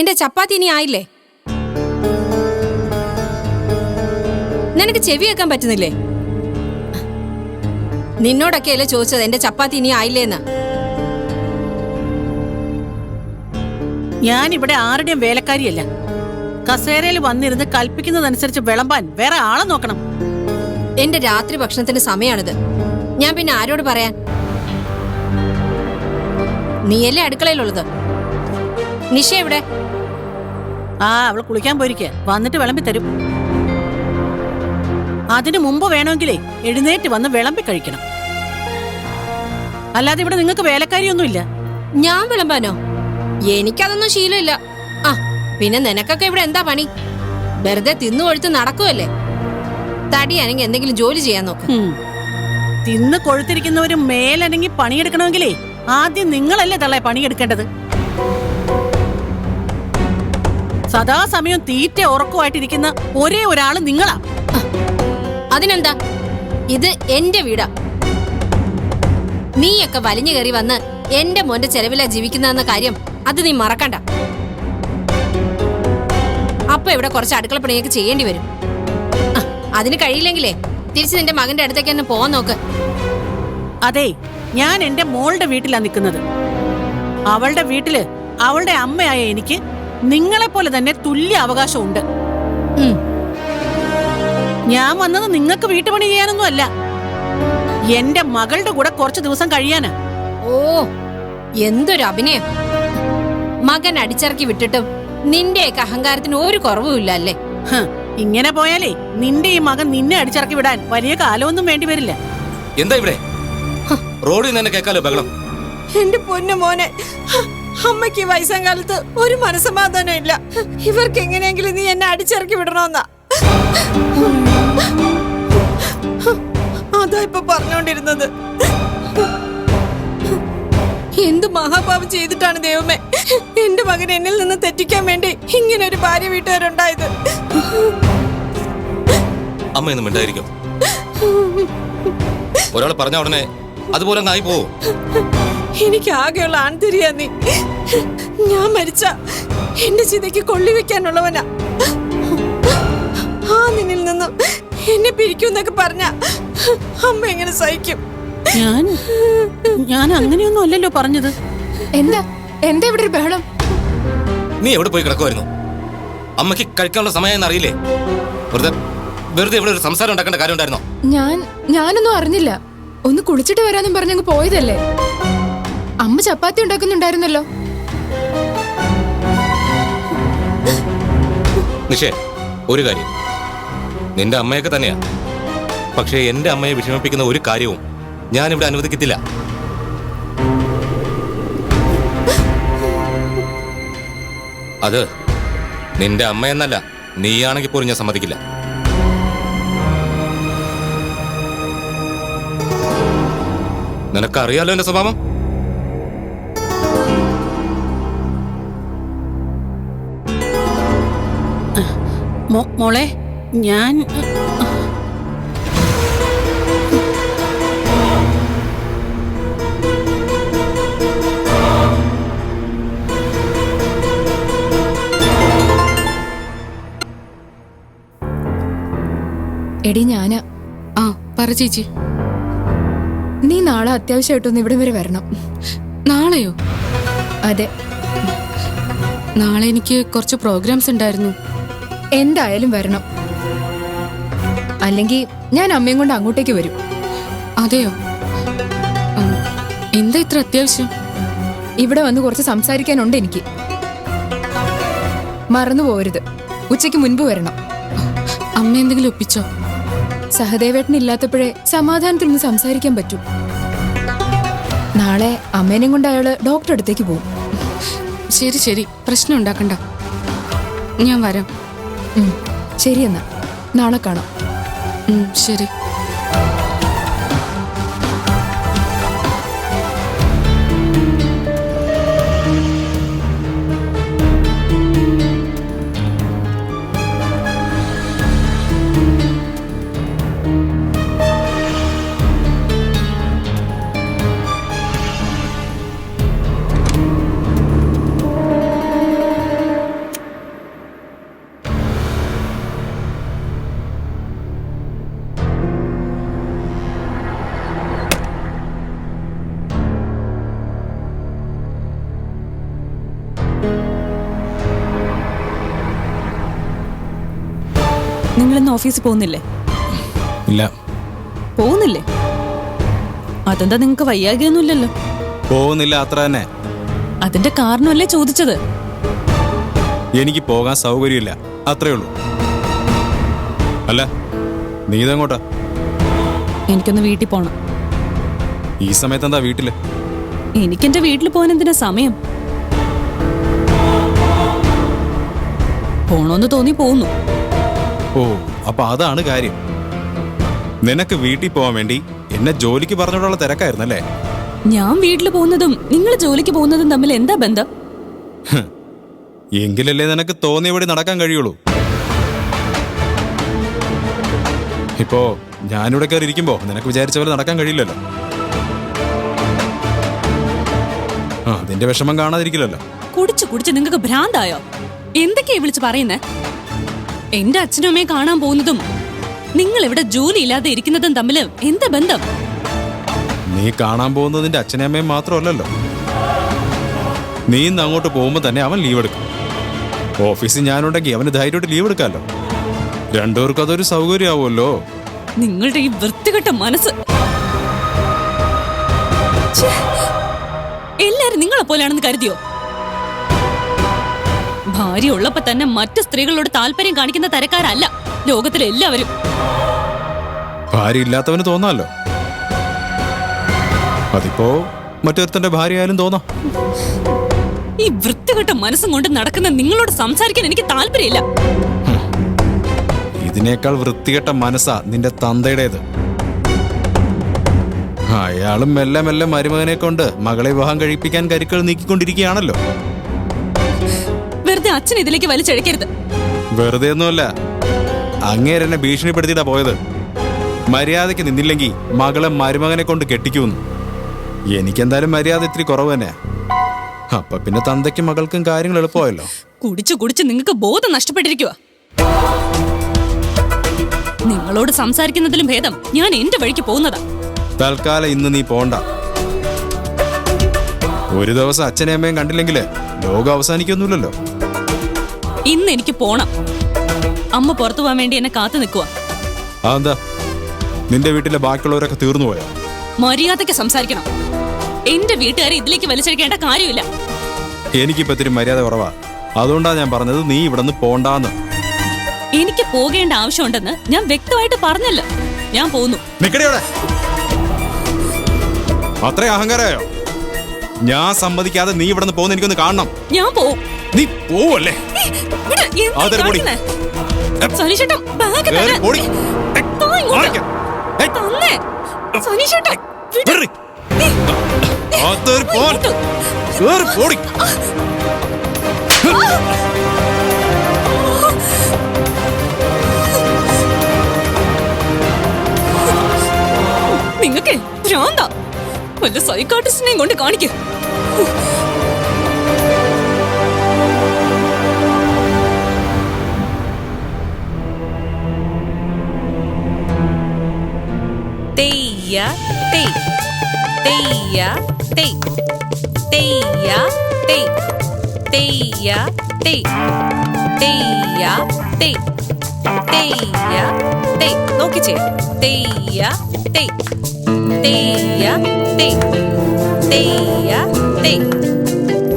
എന്റെ ചപ്പാത്തി ഇനി ആയില്ലേ? നിനക്ക് ചെവി വെക്കാൻ പറ്റുന്നില്ലേ? നിന്നോടൊക്കെയല്ലേ ചോദിച്ചത് എന്റെ ചപ്പാത്തി ഇനി ആയില്ലേന്ന്? ഞാൻ ഇവിടെ ആരുടെയും വേലക്കാരിയല്ല. കസേരയിൽ വന്നിരുന്ന് കൽപ്പിക്കുന്നതനുസരിച്ച് വിളമ്പാൻ വേറെ ആളെ നോക്കണം. എന്റെ രാത്രി ഭക്ഷണത്തിന്റെ സമയമാണിത് ഞാൻ പിന്നെ ആരോട് പറയാൻ? നീയല്ലേ അടുക്കളയിലുള്ളത്? നിഷ എവിടെ? ആ അവൾ കുളിക്കാൻ പോയിരിക്കുക വന്നിട്ട് വിളമ്പി തരും. അതിനു മുമ്പ് വേണമെങ്കിലേ എഴുന്നേറ്റ് വന്ന് വിളമ്പി കഴിക്കണം. അല്ലാതെ ഇവിടെ നിങ്ങൾക്ക് വേലക്കാരിയൊന്നുമില്ല. ഞാൻ വിളമ്പാനോ? എനിക്കതൊന്നും ശീലമില്ല. ആ പിന്നെ നിനക്കൊക്കെ ഇവിടെ എന്താ പണി? വെറുതെ തിന്നു കൊഴുത്ത് നടക്കുമല്ലേ തടിയാണെങ്കിൽ എന്തെങ്കിലും ജോലി ചെയ്യാൻ നോക്കും. തിന്ന് കൊഴുത്തിരിക്കുന്നവര് മേലനങ്ങി പണിയെടുക്കണമെങ്കിലേ ആദ്യം നിങ്ങളല്ലേ തള്ളേ പണിയെടുക്കേണ്ടത്. സദാസമയം തീറ്റ ഉറക്കമായിട്ടിരിക്കുന്ന ഒരേ ഒരാൾ നിങ്ങളാ. അതിനെന്താ? ഇത് എന്റെ വീടാ. നീയൊക്കെ വലിഞ്ഞു കയറി വന്ന് എന്റെ മോന്റെ ചെലവിലാ ജീവിക്കുന്നതെന്ന കാര്യം അത് നീ മറക്കണ്ട. അപ്പൊ ഇവിടെ കുറച്ച് അടുക്കള പണിയൊക്കെ ചെയ്യേണ്ടി വരും. അതിന് കഴിയില്ലെങ്കിലേ തിരിച്ച് നിന്റെ മകന്റെ അടുത്തേക്ക് തന്നെ പോവാൻ നോക്ക്. അതെ ഞാൻ എന്റെ മോളുടെ വീട്ടിലാ നിൽക്കുന്നത്. അവളുടെ വീട്ടിൽ അവളുടെ അമ്മയായ എനിക്ക് നിങ്ങളെ പോലെ തന്നെ തുല്യ അവകാശമുണ്ട്. ഞാൻ വന്നത് നിങ്ങൾക്ക് വീട്ടുപണി ചെയ്യാനൊന്നും അല്ല. എന്റെ മകളുടെ കൂടെ കുറച്ച് ദിവസം കഴിയാന്. ഓ എന്തൊരു അഭിനയം. മകൻ അടിച്ചിറക്കി വിട്ടിട്ടും നിന്റെയൊക്കെ അഹങ്കാരത്തിന് ഒരു കുറവുമില്ല അല്ലേ ഇങ്ങനെ പോയാലേ നിന്റെ ഈ മകൻ നിന്നെ അടിച്ചിറക്കി വിടാൻ വലിയ കാലമൊന്നും വേണ്ടി വരില്ല. എന്താ ഇവിടെ? റോഡിൽ നിന്ന് കേക്കാലോ കേൾക്കാലോ ബഹളം. എന്റെ പൊന്നു മോനെ. അമ്മയ്ക്ക് വയസ്സാം കാലത്ത് ഒരു മനസ്സമാധാനം ഇല്ല ഇവർക്ക് എങ്ങനെയെങ്കിലും നീ എന്നെ അടിച്ചിറക്കി വിടണമെന്നാ. അതാ ഇപ്പൊ പറഞ്ഞോണ്ടിരുന്നത്. എന്ത് മഹാപാപം ചെയ്തിട്ടാണ് ദൈവമേ എന്റെ മകൻ എന്നിൽ നിന്ന് തെറ്റിക്കാൻ വേണ്ടി ഇങ്ങനെ ഒരു ഭാര്യ വീട്ടുകാരുണ്ടായത്? അമ്മയൊന്നും മിണ്ടായിരിക്കും. ഒരാൾ പറഞ്ഞ ഉടനെ അതുപോലെ നായി പോവോ. എനിക്ക് ആകെയുള്ള ആൺതിരിയാ നീ. ഞാൻ മരിച്ച എന്റെ ചിതയ്ക്ക് കൊള്ളിവെക്കാനുള്ളവനാ ആ നിന്നിൽ നിന്നും എന്നെ പിരിക്കുന്നൊക്കെ പറഞ്ഞ അമ്മ എങ്ങനെ സഹിക്കും? ഞാൻ? ഞാൻ അങ്ങനെയൊന്നും അല്ലല്ലോ പറഞ്ഞത്. എന്താ? എന്താ ഇവിടെ ഒരു ബഹളം? നീ എവിടെ പോയി കിടക്കുമായിരുന്നു അമ്മയ്ക്ക് കഴിക്കാനുള്ള സമയം അറിയില്ലേ വെറുതെ വെറുതെ ഇവിടെ ഒരു സംസാരം ഉണ്ടാക്കേണ്ട കാര്യം ഉണ്ടായിരുന്നോ? ഞാൻ ഞാനൊന്നും അറിഞ്ഞില്ല. ഒന്ന് കുളിച്ചിട്ട് വരാനും പറഞ്ഞങ്ങ് പോയതല്ലേ? അമ്മ ചപ്പാത്തി ഉണ്ടാക്കുന്നുണ്ടായിരുന്നല്ലോ. നിഷേ ഒരു കാര്യം. നിന്റെ അമ്മയൊക്കെ തന്നെയാ. പക്ഷേ എന്റെ അമ്മയെ വിഷമിപ്പിക്കുന്ന ഒരു കാര്യവും ഞാൻ ഇവിടെ അനുവദിക്കത്തില്ല. അത് നിന്റെ അമ്മയെന്നല്ല നീയാണെങ്കിൽ പോലും ഞാൻ സമ്മതിക്കില്ല. നിനക്കറിയാലോ എന്റെ സ്വഭാവം? മോളെ ഞാൻ എടി ഞാനാ. ആ പറ ചേച്ചി. നീ നാളെ അത്യാവശ്യമായിട്ടൊന്ന് ഇവിടെ വരെ വരണം. നാളെയോ? അതെ. നാളെ എനിക്ക് കുറച്ച് പ്രോഗ്രാംസ് ഉണ്ടായിരുന്നു. എന്തായാലും വരണം. അല്ലെങ്കിൽ ഞാൻ അമ്മയും കൊണ്ട് അങ്ങോട്ടേക്ക് വരും. അതെയോ? എന്താ ഇത്ര അത്യാവശ്യം? ഇവിടെ വന്ന് കുറച്ച് സംസാരിക്കാനുണ്ട് എനിക്ക്. മറന്നു പോകരുത് ഉച്ചയ്ക്ക് മുൻപ് വരണം. അമ്മ എന്തെങ്കിലും ഒപ്പിച്ചോ? സഹദേവേട്ടൻ ഇല്ലാത്തപ്പോഴേ സമാധാനത്തിൽ നിന്ന് സംസാരിക്കാൻ പറ്റൂ. നാളെ അമ്മേനെ കൊണ്ട് അയാൾ ഡോക്ടറെ അടുത്തേക്ക് പോകും ശരി ശരി. പ്രശ്നം ഉണ്ടാക്കണ്ട. ഞാൻ വരാം. ശരി എന്നാ നാളെ കാണാം. ശരി. ഇന്ന് ഓഫീസിൽ പോകുന്നില്ലേ? ഇല്ല. പോകുന്നില്ലേ? അതെന്താ നിങ്ങക്ക് വയ്യാകിയൊന്നുമില്ലല്ലോ പോകുന്നില്ല അത്ര തന്നെ. അതിന്റെ കാരണമല്ലേ ചോദിച്ചത്? എനിക്ക് പോകാൻ സൗകര്യമില്ല. അത്രേ ഉള്ളൂ. അല്ല നീ ഇതെങ്ങോട്ടാ എനിക്കൊന്ന് വീട്ടിൽ പോണം. ഈ സമയത്ത് എന്താ വീട്ടിൽ? എനിക്കെന്റെ വീട്ടിൽ പോകാൻ എന്തിനാ സമയം? പോണോന്ന് തോന്നി പോകുന്നു ഓ അപ്പൊ അതാണ് കാര്യം. നിനക്ക് വീട്ടിൽ പോവാൻ വേണ്ടി എന്നെ ജോലിക്ക് പറഞ്ഞോടുള്ള തിരക്കായിരുന്നല്ലേ? ഞാൻ വീട്ടിൽ പോകുന്നതും നിങ്ങൾ ജോലിക്ക് പോകുന്നതും തമ്മിൽ എന്താ ബന്ധം? എങ്കിലല്ലേ നിനക്ക് തോന്നിയപടി നടക്കാൻ കഴിയുള്ളൂ. ഇപ്പോ ഞാനിവിടെ കയറി ഇരിക്കുമ്പോ നിനക്ക് വിചാരിച്ച പോലെ നടക്കാൻ കഴിയില്ലല്ലോ. ആ അതിന്റെ വിഷമം കാണാതിരിക്കില്ലല്ലോ. കുടിച്ചു കുടിച്ച് നിങ്ങൾക്ക് ഭ്രാന്തായോ? എന്തൊക്കെയാ വിളിച്ച് പറയുന്നേ? എന്റെ അച്ഛനും അമ്മയെ കാണാൻ പോകുന്നതും നിങ്ങൾ ഇവിടെ ജോലി ഇല്ലാതെ ഇരിക്കുന്നതും തമ്മിൽ എന്താ ബന്ധം? നീ കാണാൻ പോകുന്നതിന്റെ അച്ഛനും അമ്മയും മാത്രമല്ലല്ലോ. നീ ഇന്ന് അങ്ങോട്ട് പോകുമ്പോൾ തന്നെ അവൻ ലീവ് എടുക്കും. ഓഫീസിൽ ഞാനുണ്ടെങ്കിൽ അവന് ധൈര്യമായിട്ട് ലീവ് എടുക്കാമല്ലോ. രണ്ടുപേർക്കും അതൊരു സൗകര്യമാവുമല്ലോ. നിങ്ങളുടെ ഈ വൃത്തികെട്ട മനസ്സ്. എല്ലാരും നിങ്ങളെ പോലെയാണെന്ന് കരുതിയോ? ഭാര്യ ഉള്ളപ്പോ തന്നെ മറ്റു സ്ത്രീകളോട് താല്പര്യം കാണിക്കുന്ന തരക്കാരല്ല ലോകത്തിലെല്ലാവരും. ഭാര്യ ഇല്ലാത്തവന് തോന്നാലോ അതിപ്പോ മറ്റൊരുത്തന്റെ ഭാര്യ ആയാലും തോന്നാം. ഈ വൃത്തികെട്ട മനസ്സും കൊണ്ട് നടക്കുന്ന നിങ്ങളോട് സംസാരിക്കാൻ എനിക്ക് താല്പര്യമില്ല. ഇതിനേക്കാൾ വൃത്തികെട്ട മനസ്സാ നിന്റെ തന്തയുടേത്. അയാളും മെല്ലെ മെല്ലെ മരുമകനെ കൊണ്ട് മകളെ വിവാഹം കഴിപ്പിക്കാൻ കരുക്കൾ നീക്കിക്കൊണ്ടിരിക്കുകയാണല്ലോ. വെറുതെ അച്ഛൻ ഇതിലേക്ക് വലിച്ചഴക്കരുത് വെറുതെ ഒന്നുമല്ല അങ്ങേരെന്നെ ഭീഷണിപ്പെടുത്തിയിട്ടാ പോയത്. മര്യാദയ്ക്ക് നിന്നില്ലെങ്കിൽ മകളെ മരുമകനെ കൊണ്ട് കെട്ടിക്കൂന്ന്. എനിക്കെന്തായാലും മര്യാദ ഇത്തിരി കുറവ് തന്നെ അപ്പൊ പിന്നെ തന്തയ്ക്കും മകൾക്കും കാര്യങ്ങൾ എളുപ്പമായല്ലോ. കുടിച്ചു കുടിച്ച് നിങ്ങൾക്ക് ബോധം നഷ്ടപ്പെട്ടിരിക്കുക നിങ്ങളോട് സംസാരിക്കുന്നതിലും ഭേദം ഞാൻ എന്റെ വഴിക്ക് പോകുന്നതാ. തൽക്കാലം ഇന്ന് നീ പോണ്ട. ഒരു ദിവസം അച്ഛനെയമ്മയും കണ്ടില്ലെങ്കിൽ കണ്ടില്ലെങ്കിൽ ലോകം അവസാനിക്കൊന്നുമില്ലല്ലോ. ഇന്ന് എനിക്ക് പോണം. അമ്മ പുറത്തു പോകാൻ വേണ്ടി എന്നെ കാത്തു നിൽക്കുക അതെന്താ? നിന്റെ വീട്ടിലെ ബാക്കിയുള്ളവരൊക്കെ തീർന്നു പോയോ? മര്യാദയ്ക്ക് സംസാരിക്കണം. എന്റെ വീട്ടുകാരെ ഇതിലേക്ക് വലിച്ചെടുക്കേണ്ട കാര്യമില്ല. എനിക്കിപ്പോ ഇത്തിരി മര്യാദ കുറവാ. അതുകൊണ്ടാ ഞാൻ പറഞ്ഞത് നീ ഇവിടെ നിന്ന് പോണ്ടാന്ന്. എനിക്ക് പോകേണ്ട ആവശ്യമുണ്ടെന്ന് ഞാൻ വ്യക്തമായിട്ട് പറഞ്ഞല്ലോ. ഞാൻ പോന്നു. അത്രയും അഹങ്കാരമായോ? ഞാൻ സമ്മതിക്കാതെ നീ ഇവിടെ നിന്ന് പോകുന്ന എനിക്കൊന്ന് കാണണം. ഞാൻ പോവും. നീ പോവല്ലേ? അതൊരു പൊടി. സനീഷേട്ടാ, ബാഗ് കേറി. പൊടി. സനീഷേട്ടാ, പോൻ. കേറി പോടി. നിങ്ങക്ക് ഭ്രാന്താ. വല്ല സൈക്കാട്രിസ്റ്റിനെയും കൊണ്ട് കാണിക്ക്. തെയ്യ തെയ്. തെയ്യ തെയ്. തെയ്യ തെയ്. തെയ്യ തെയ്. തെയ്യ തെയ്. തെയ്യ തെയ്. നോക്കി ചെയ്യ. തെയ്യ തെയ്. തെയ്യ തെയ് തെയ്യ തെയ്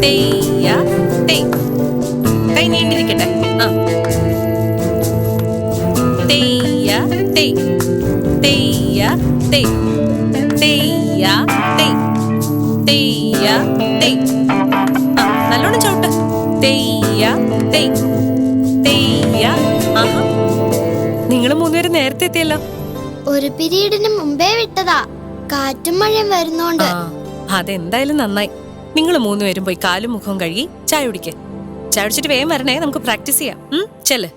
തെയ്യ തെയ് കൈ നീണ്ടിരിക്കട്ടെ ആ. തെയ്യ തെയ് തെയ്യ തെയ് തെയ്യ തെയ് തെയ്യ തെയ് ആ നിങ്ങൾ മൂന്നുപേരും നേരത്തെ എത്തിയല്ലോ. ഒരു പിരീഡിന് മുമ്പേ വിട്ടതാ. കാറ്റും മഴയും വരുന്നോണ്ട്. അതെന്തായാലും നന്നായി. നിങ്ങൾ മൂന്നുപേരും പോയി കാലും മുഖവും കഴുകി ചായ കുടിക്കേ. ചായ കുടിച്ചിട്ട് വേഗം വരണേ നമുക്ക് പ്രാക്ടീസ് ചെയ്യാം. ചെൽ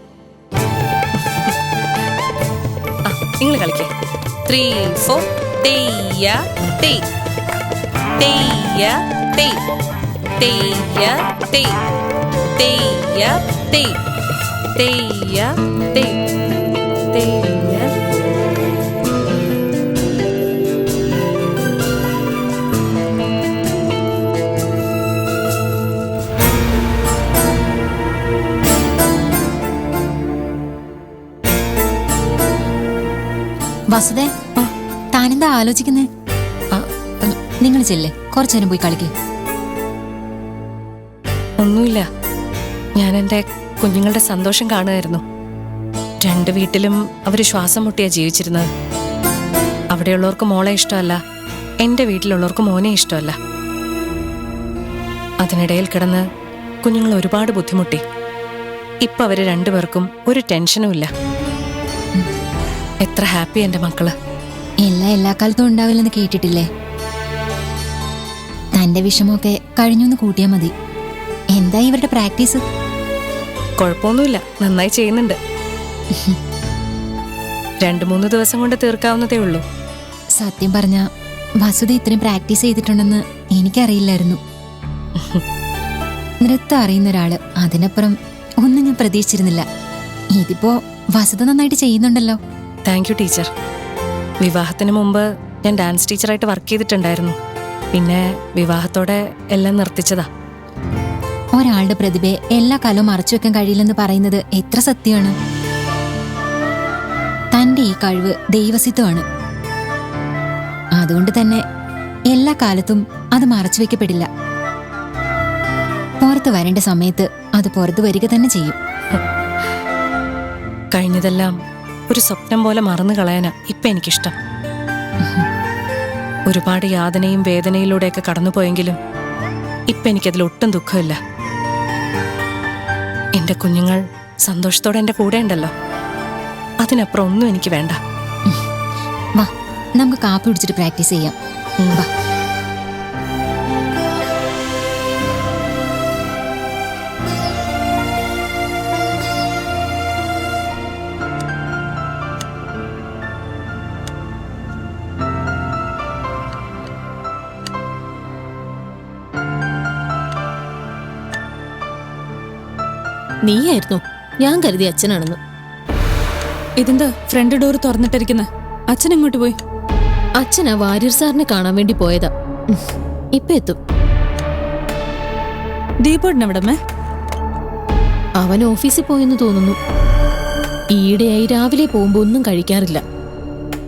നിങ്ങൾ കളിക്കേ. ത്രീ ഫോർ തെയ്യ തെയ്. തെയ്യ തെയ്. തെയ്യ തെയ്. തെയ്യ തെയ്. തെയ്യ തെയ്. തെയ്യ വസുദേ താനെന്താ ആലോചിക്കുന്നേ? നിങ്ങൾ ചെല്ലേ. കുറച്ചേരം പോയി കളിക്കേ. ഒന്നുമില്ല. ഞാൻ എന്റെ കുഞ്ഞുങ്ങളുടെ സന്തോഷം കാണുമായിരുന്നു. രണ്ട് വീട്ടിലും അവർ ശ്വാസം മുട്ടിയാ ജീവിച്ചിരുന്നത്. അവിടെയുള്ളവർക്ക് മോളെ ഇഷ്ടമല്ല. എന്റെ വീട്ടിലുള്ളവർക്ക് മോനെ ഇഷ്ടമല്ല. അതിനിടയിൽ കിടന്ന് കുഞ്ഞുങ്ങൾ ഒരുപാട് ബുദ്ധിമുട്ടി. ഇപ്പൊ അവർ രണ്ടുപേർക്കും ഒരു ടെൻഷനും ഇല്ല എത്ര ഹാപ്പി എന്റെ മക്കൾ. എല്ലാം എല്ലാ കാലത്തും ഉണ്ടാവില്ലെന്ന് കേട്ടിട്ടില്ലേ? തന്റെ വിഷമമൊക്കെ കഴിഞ്ഞൊന്ന് കൂട്ടിയാ മതി. എന്താ ഇവരുടെ പ്രാക്ടീസ്? കുഴപ്പമൊന്നുമില്ല. നന്നായി ചെയ്യുന്നുണ്ട്. രണ്ടു മൂന്ന് ദിവസം കൊണ്ട് തീർക്കാവുന്നതേ ഉള്ളൂ. സത്യം പറഞ്ഞ വസുത ഇത്രയും പ്രാക്ടീസ് ചെയ്തിട്ടുണ്ടെന്ന് എനിക്കറിയില്ലായിരുന്നു. നൃത്തം അറിയുന്ന ഒരാൾ അതിനപ്പുറം ഒന്നും ഞാൻ പ്രതീക്ഷിച്ചിരുന്നില്ല. ഇതിപ്പോ വസുത നന്നായിട്ട് ചെയ്യുന്നുണ്ടല്ലോ. Thank you teacher. വിവാഹത്തിന് മുമ്പ് ഞാൻ ഡാൻസ് ടീച്ചറായിട്ട് വർക്ക് ചെയ്തിട്ടുണ്ടായിരുന്നു. പിന്നെ വിവാഹത്തോടെ എല്ലാം നിർത്തിച്ചതാ. ഒരാളുടെ പ്രതിഭയെ എല്ലാ കാലവും മറച്ചു വെക്കാൻ കഴിയില്ലെന്ന് പറയുന്നത് എത്ര സത്യമാണ്? തന്റെ ഈ കഴിവ് ദൈവസിത്വമാണ് അതുകൊണ്ട് തന്നെ എല്ലാ കാലത്തും അത് മറച്ചു വെക്കപ്പെടില്ല. പുറത്ത് വരേണ്ട സമയത്ത് അത് പുറത്തു വരിക തന്നെ ചെയ്യും. കഴിഞ്ഞതെല്ലാം ഒരു സ്വപ്നം പോലെ മറന്നു കളയാനാ ഇപ്പൊ എനിക്കിഷ്ടം. ഒരുപാട് യാതനയും വേദനയിലൂടെയൊക്കെ കടന്നുപോയെങ്കിലും ഇപ്പൊ എനിക്കതിൽ ഒട്ടും ദുഃഖമില്ല. എന്റെ കുഞ്ഞുങ്ങൾ സന്തോഷത്തോടെ എന്റെ കൂടെ ഉണ്ടല്ലോ. അതിനപ്പുറം ഒന്നും എനിക്ക് വേണ്ട. വാ നമുക്ക് കാപ്പി പിടിച്ചിട്ട് പ്രാക്ടീസ് ചെയ്യാം. വാ. നീയായിരുന്നു. ഞാൻ കരുതി അച്ഛനാണെന്ന് ഇതെന്താ? ഫ്രണ്ട് ഡോർ തുറന്നിട്ടിരിക്കുന്ന. അച്ഛൻ എങ്ങോട്ട് പോയി? അച്ഛനാ വാര്യർ സാറിനെ കാണാൻ വേണ്ടി പോയതാ. ഉം, ഇപ്പൊ എത്തും. ദീപോടിനവിടമ്മേ അവൻ ഓഫീസിൽ പോയെന്ന് തോന്നുന്നു. ഈയിടെയായി രാവിലെ പോകുമ്പോ ഒന്നും കഴിക്കാറില്ല.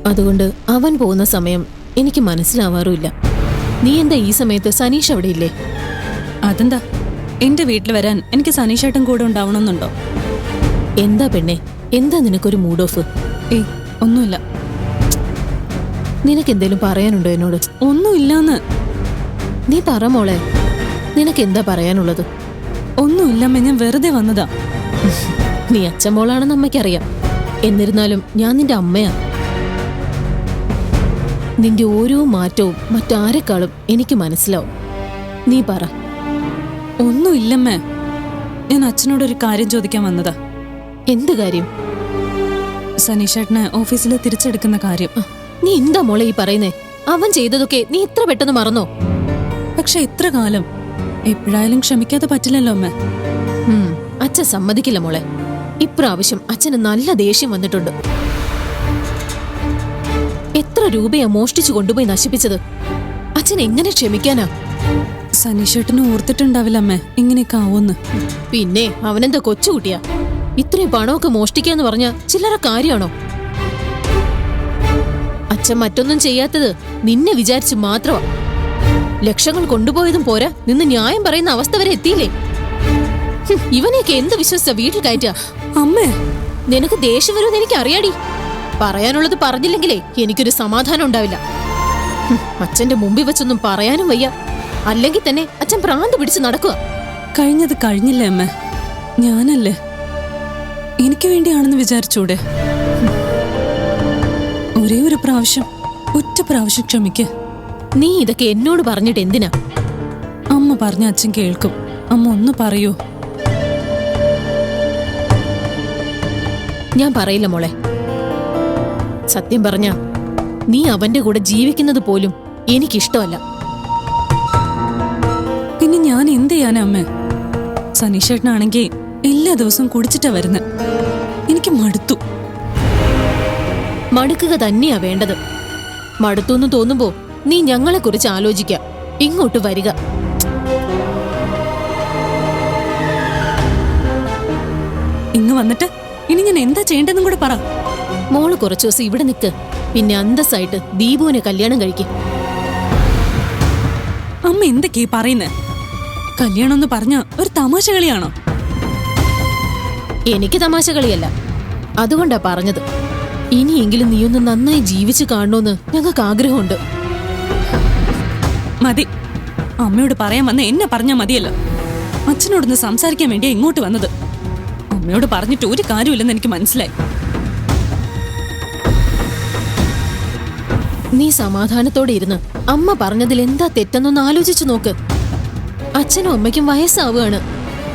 അതുകൊണ്ട് അവൻ പോകുന്ന സമയം എനിക്ക് മനസ്സിലാവാറുമില്ല. നീ എന്താ ഈ സമയത്ത് സനീഷ് അവിടെ ഇല്ലേ അതെന്താ? എന്റെ വീട്ടിൽ വരാൻ എനിക്ക് സനീഷേട്ടൻ കൂടെ ഉണ്ടാവണമെന്നുണ്ടോ? എന്താ പെണ്ണെ? എന്താ നിനക്കൊരു മൂഡ് ഓഫ് ഏയ് ഒന്നുമില്ല. നിനക്ക് എന്തേലും പറയാനുണ്ടോ എന്നോട്? ഒന്നുമില്ലാന്ന്. നീ പറ മോളെ. നിനക്ക് എന്താ പറയാനുള്ളത്? ഒന്നുമില്ലമ്മേ ഞാൻ വെറുതെ വന്നതാ. നീ അച്ഛൻ മോളാണെന്ന് അമ്മയ്ക്കറിയാം. എന്നിരുന്നാലും ഞാൻ നിന്റെ അമ്മയാ. നിന്റെ ഓരോ മാറ്റവും മറ്റാരെക്കാളും എനിക്ക് മനസ്സിലാവും. നീ പറ. ഒന്നുമില്ലമ്മേ. ഞാൻ അച്ഛനോട് ഒരു കാര്യം ചോദിക്കാൻ വന്നതാ. എന്ത് കാര്യം? സനീഷേട്ടനെ ഓഫീസിൽ തിരിച്ചെടുക്കുന്ന കാര്യം. നീ എന്താ മോളെ ഈ പറയുന്നേ? അവൻ ചെയ്തതൊക്കെ നീ ഇത്ര പെട്ടെന്ന് മറന്നോ? പക്ഷെ ഇത്ര കാലം എപ്പോഴായാലും ക്ഷമിക്കാതെ പറ്റില്ലല്ലോ അമ്മ. അച്ഛൻ സമ്മതിക്കില്ല മോളെ. ഇപ്രാവശ്യം അച്ഛന് നല്ല ദേഷ്യം വന്നിട്ടുണ്ട്. എത്ര രൂപയാ മോഷ്ടിച്ചു കൊണ്ടുപോയി നശിപ്പിച്ചത്? അച്ഛൻ എങ്ങനെ ക്ഷമിക്കാനാ? സനീഷേട്ടന് ഓർത്തിട്ടുണ്ടാവില്ല അമ്മേ. ഇങ്ങനെയൊക്കെ ആവുമെന്ന് പിന്നെ അവനെന്താ കൊച്ചുകുട്ടിയാ? ഇത്രയും പണമൊക്കെ മോഷ്ടിക്കാന്ന് പറഞ്ഞ ചില്ലറ കാര്യമാണോ? അച്ഛൻ മറ്റൊന്നും ചെയ്യാത്തത് നിന്നെ വിചാരിച്ച് മാത്രമാ. ലക്ഷങ്ങൾ കൊണ്ടുപോയതും പോരാ. നിന്ന് ന്യായം പറയുന്ന അവസ്ഥ വരെ എത്തിയില്ലേ? ഹും, ഇവനെയൊക്കെ എന്ത് വിശ്വസിച്ച വീട്ടിൽ കയറ്റാ? അമ്മേ. നിനക്ക് ദേഷ്യം വരുമെന്ന് എനിക്ക് അറിയാടി. പറയാനുള്ളത് പറഞ്ഞില്ലെങ്കിലേ എനിക്കൊരു സമാധാനം ഉണ്ടാവില്ല. ഹും, അച്ഛന്റെ മുമ്പിൽ വെച്ചൊന്നും പറയാനും വയ്യ. അല്ലെങ്കിൽ തന്നെ അച്ഛൻ പ്രാന്ത് പിടിച്ച് നടക്കുക. കഴിഞ്ഞത് കഴിഞ്ഞില്ല അമ്മ? ഞാനല്ലേ? എനിക്ക് വേണ്ടിയാണെന്ന് വിചാരിച്ചൂടെ? ഒരേ ഒരു പ്രാവശ്യം ഒറ്റ പ്രാവശ്യം ക്ഷമിക്ക. നീ ഇതൊക്കെ എന്നോട് പറഞ്ഞിട്ട് എന്തിനാ? അമ്മ പറഞ്ഞ അച്ഛൻ കേൾക്കും. അമ്മ ഒന്ന് പറയൂ. ഞാൻ പറയില്ല മോളെ. സത്യം പറഞ്ഞ നീ അവന്റെ കൂടെ ജീവിക്കുന്നത് പോലും എനിക്കിഷ്ടമല്ല. എന്ത് ചെയ്യാനാ അമ്മേ? സനീഷേട്ടനാണെങ്കിൽ എല്ലാ ദിവസവും കുടിച്ചിട്ടാ വരുന്നത് എനിക്ക് മടുത്തു. മടുക്കുക തന്നെയാ വേണ്ടത്. മടുത്തു എന്ന് തോന്നുമ്പോ നീ ഞങ്ങളെ കുറിച്ച് ആലോചിക്ക. ഇങ്ങോട്ട് വരിക. ഇങ്ങ് വന്നിട്ട് ഇനി ഞാൻ എന്താ ചെയ്യേണ്ടതെന്നും കൂടെ പറ. മോൾ കുറച്ചു ദിവസം ഇവിടെ നിൽക്ക് പിന്നെ അന്തസ്സായിട്ട് ദീപുവിനെ കല്യാണം കഴിക്കും. അമ്മ എന്തൊക്കെയാ പറയുന്നേ? കല്യാണം എന്ന് പറഞ്ഞ ഒരു തമാശ കളിയാണോ? എനിക്ക് തമാശ കളിയല്ല. അതുകൊണ്ടാ പറഞ്ഞത്. ഇനിയെങ്കിലും ഒന്ന് നന്നായി ജീവിച്ചു കാണണമെന്ന് ഞങ്ങൾക്ക് ആഗ്രഹമുണ്ട്. മതി. അമ്മയോട് പറയാൻ വന്ന എന്നെ പറഞ്ഞാ മതിയല്ലോ. അച്ഛനോടൊന്ന് സംസാരിക്കാൻ വേണ്ടിയാ ഇങ്ങോട്ട് വന്നത്. അമ്മയോട് പറഞ്ഞിട്ട് ഒരു കാര്യമില്ലെന്ന് എനിക്ക് മനസ്സിലായി. നീ സമാധാനത്തോടെ ഇരുന്ന് അമ്മ പറഞ്ഞതിൽ എന്താ തെറ്റെന്നൊന്ന് ആലോചിച്ചു നോക്ക്. അച്ഛനും അമ്മയ്ക്കും വയസ്സാവുകയാണ്.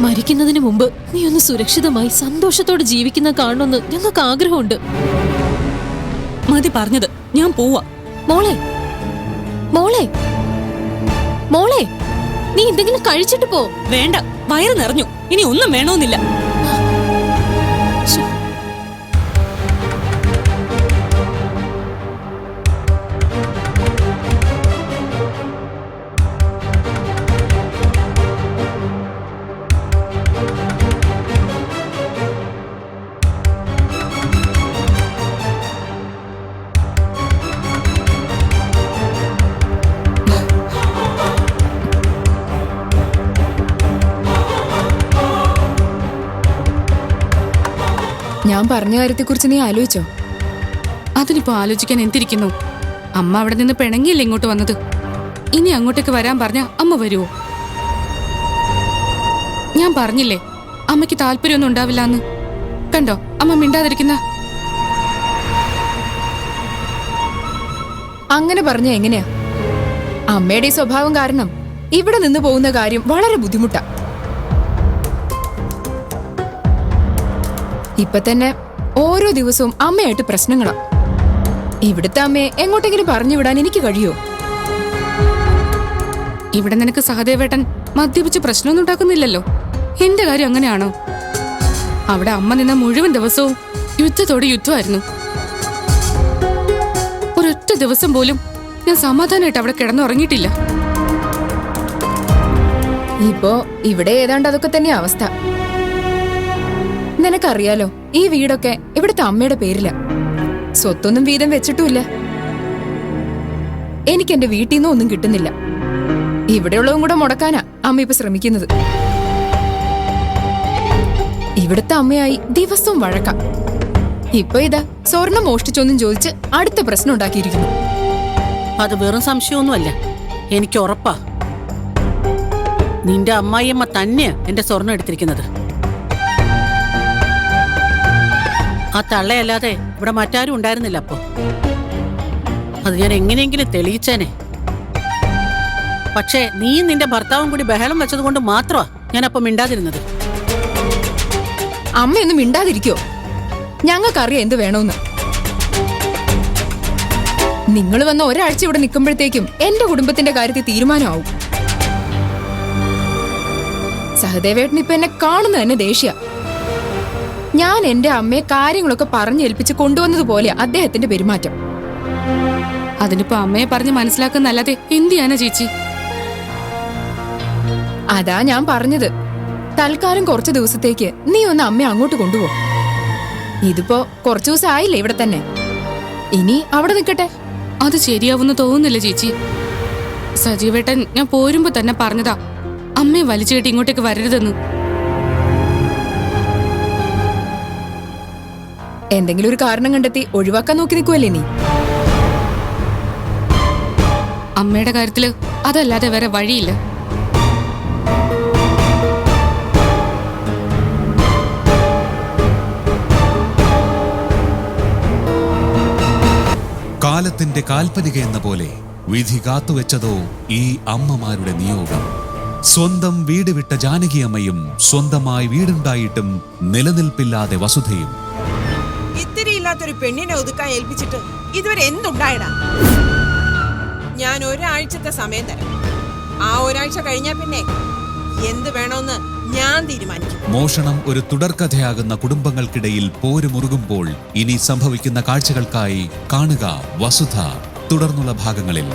മരിക്കുന്നതിന് മുമ്പ് നീ ഒന്ന് സുരക്ഷിതമായി സന്തോഷത്തോടെ ജീവിക്കുന്ന കാണണമെന്ന് ഞങ്ങൾക്ക് ആഗ്രഹമുണ്ട്. മതി പറഞ്ഞത്. ഞാൻ പോവാ. മോളെ. മോളെ. മോളെ. നീ എന്തെങ്കിലും കഴിച്ചിട്ട് പോ. വേണ്ട. വയറ് നിറഞ്ഞു. ഇനി ഒന്നും വേണമെന്നില്ല ഞാൻ പറഞ്ഞ കാര്യത്തെക്കുറിച്ച് നീ ആലോചിച്ചോ? അതിനിപ്പോ ആലോചിക്കാൻ എന്തിരിക്കുന്നു? അമ്മ അവിടെ നിന്ന് പിണങ്ങിയല്ലേ ഇങ്ങോട്ട് വന്നത്? ഇനി അങ്ങോട്ടേക്ക് വരാൻ പറഞ്ഞ അമ്മ വരുമോ ഞാൻ പറഞ്ഞില്ലേ അമ്മയ്ക്ക് താല്പര്യമൊന്നും ഉണ്ടാവില്ല എന്ന് കണ്ടോ അമ്മ മിണ്ടാതിരിക്കുന്ന? അങ്ങനെ പറഞ്ഞ എങ്ങനെയാ? അമ്മയുടെ സ്വഭാവം കാരണം ഇവിടെ നിന്ന് പോകുന്ന കാര്യം വളരെ ബുദ്ധിമുട്ടാ. ഇപ്പൊ തന്നെ ഓരോ ദിവസവും അമ്മയായിട്ട് പ്രശ്നങ്ങളാ. ഇവിടുത്തെ അമ്മയെ എങ്ങോട്ടെങ്കിലും പറഞ്ഞു വിടാൻ എനിക്ക് കഴിയോ? ഇവിടെ നിനക്ക് സഹദേവേട്ടൻ മദ്യപിച്ച് പ്രശ്നമൊന്നും ഉണ്ടാക്കുന്നില്ലല്ലോ. എന്റെ കാര്യം അങ്ങനെയാണോ? അവിടെ അമ്മ നിന്ന മുഴുവൻ ദിവസവും യുദ്ധത്തോടെ യുദ്ധമായിരുന്നു. ഒരൊറ്റ ദിവസം പോലും ഞാൻ സമാധാനമായിട്ട് അവിടെ കിടന്നുറങ്ങിയിട്ടില്ല. ഇപ്പോ ഇവിടെ ഏതാണ്ട് അതൊക്കെ തന്നെ അവസ്ഥ. നിനക്കറിയാലോ ഈ വീടൊക്കെ ഇവിടുത്തെ അമ്മയുടെ പേരില. സ്വത്തൊന്നും വീതം വെച്ചിട്ടുമില്ല. എനിക്ക് എന്റെ വീട്ടിൽ നിന്നും ഒന്നും കിട്ടുന്നില്ല. ഇവിടെയുള്ളതും കൂടെ മുടക്കാനാ അമ്മ ഇപ്പൊ ശ്രമിക്കുന്നത്. ഇവിടുത്തെ അമ്മയായി ദിവസവും വഴക്കാം. ഇപ്പൊ ഇതാ സ്വർണം മോഷ്ടിച്ചൊന്നും ചോദിച്ച് അടുത്ത പ്രശ്നം ഉണ്ടാക്കിയിരിക്കുന്നു. അത് വെറും സംശയമൊന്നുമല്ല. എനിക്ക് ഉറപ്പാ. നിന്റെ അമ്മായിയമ്മ തന്നെയാ എന്റെ സ്വർണം എടുത്തിരിക്കുന്നത്. ആ തള്ളയല്ലാതെ ഇവിടെ മറ്റാരും ഉണ്ടായിരുന്നില്ല അപ്പോ. അത് ഞാൻ എങ്ങനെയെങ്കിലും തെളിയിച്ചേനെ. പക്ഷേ നീ നിന്റെ ഭർത്താവും കൂടി ബഹളം വെച്ചത് കൊണ്ട് മാത്രമാ ഞാൻ അപ്പൊ മിണ്ടാതിരുന്നത് അമ്മയൊന്നും മിണ്ടാതിരിക്കോ? ഞങ്ങൾക്കറിയാം എന്ത് വേണമെന്ന് നിങ്ങൾ വന്ന ഒരാഴ്ച ഇവിടെ നിൽക്കുമ്പോഴത്തേക്കും എന്റെ കുടുംബത്തിന്റെ കാര്യത്തിൽ തീരുമാനമാവും. സഹദേവേട്ടൻ ഇപ്പൊ എന്നെ കാണുന്ന തന്നെ ദേഷ്യ. ഞാൻ എന്റെ അമ്മയെ കാര്യങ്ങളൊക്കെ പറഞ്ഞേൽപ്പിച്ച് കൊണ്ടുവന്നത് പോലെയാ അദ്ദേഹത്തിന്റെ പെരുമാറ്റം. അതിനിപ്പോ അമ്മയെ പറഞ്ഞ് മനസ്സിലാക്കുന്നല്ലാതെ എന്ത് ചെയ്യാനാ ചേച്ചി? അതാ ഞാൻ പറഞ്ഞത്. തൽക്കാലം കുറച്ച് ദിവസത്തേക്ക് നീ ഒന്ന് അമ്മയെ അങ്ങോട്ട് കൊണ്ടുപോ. ഇതിപ്പോ കുറച്ചു ദിവസം ആയില്ലേ ഇവിടെ തന്നെ? ഇനി അവിടെ നിൽക്കട്ടെ. അത് ശരിയാവുന്ന തോന്നുന്നില്ല ചേച്ചി. സജീവേട്ടൻ ഞാൻ പോരുമ്പോ തന്നെ പറഞ്ഞതാ. അമ്മയെ വലിച്ചു കെട്ടി ഇങ്ങോട്ടേക്ക് വരരുതെന്ന്. എന്തെങ്കിലും ഒരു കാരണം കണ്ടെത്തി ഒഴിവാക്കാൻ നോക്കി നിൽക്കുമല്ലേ നീ? അമ്മയുടെ കാര്യത്തിൽ അതല്ലാതെ വേറെ വഴിയില്ല. കാലത്തിന്റെ കാൽപ്പനിക എന്ന പോലെ വിധി കാത്തുവെച്ചതോ ഈ അമ്മമാരുടെ നിയോഗം. സ്വന്തം വീട് വിട്ട ജാനകിയമ്മയും സ്വന്തമായി വീടുണ്ടായിട്ടും നിലനിൽപ്പില്ലാതെ വസുധയും ഇത്തിരി ഇല്ലാത്തൊരു പെണ്ണിനെ ഒതുക്കാൻ ഏൽപ്പിച്ചിട്ട് ഇതുവരെ എന്തുണ്ടായടാ? ഞാൻ ഒരാഴ്ചത്തെ സമയം തരാം. ആ ഒരാഴ്ച കഴിഞ്ഞാ പിന്നെ എന്ത് വേണമെന്ന് ഞാൻ തീരുമാനിക്കും. മോഷണം ഒരു തുടർക്കഥയാകുന്ന കുടുംബങ്ങൾക്കിടയിൽ പോര് മുറുകുമ്പോൾ ഇനി സംഭവിക്കുന്ന കാഴ്ചകൾക്കായി കാണുക വസുധ. തുടർന്നുള്ള ഭാഗങ്ങളിൽ.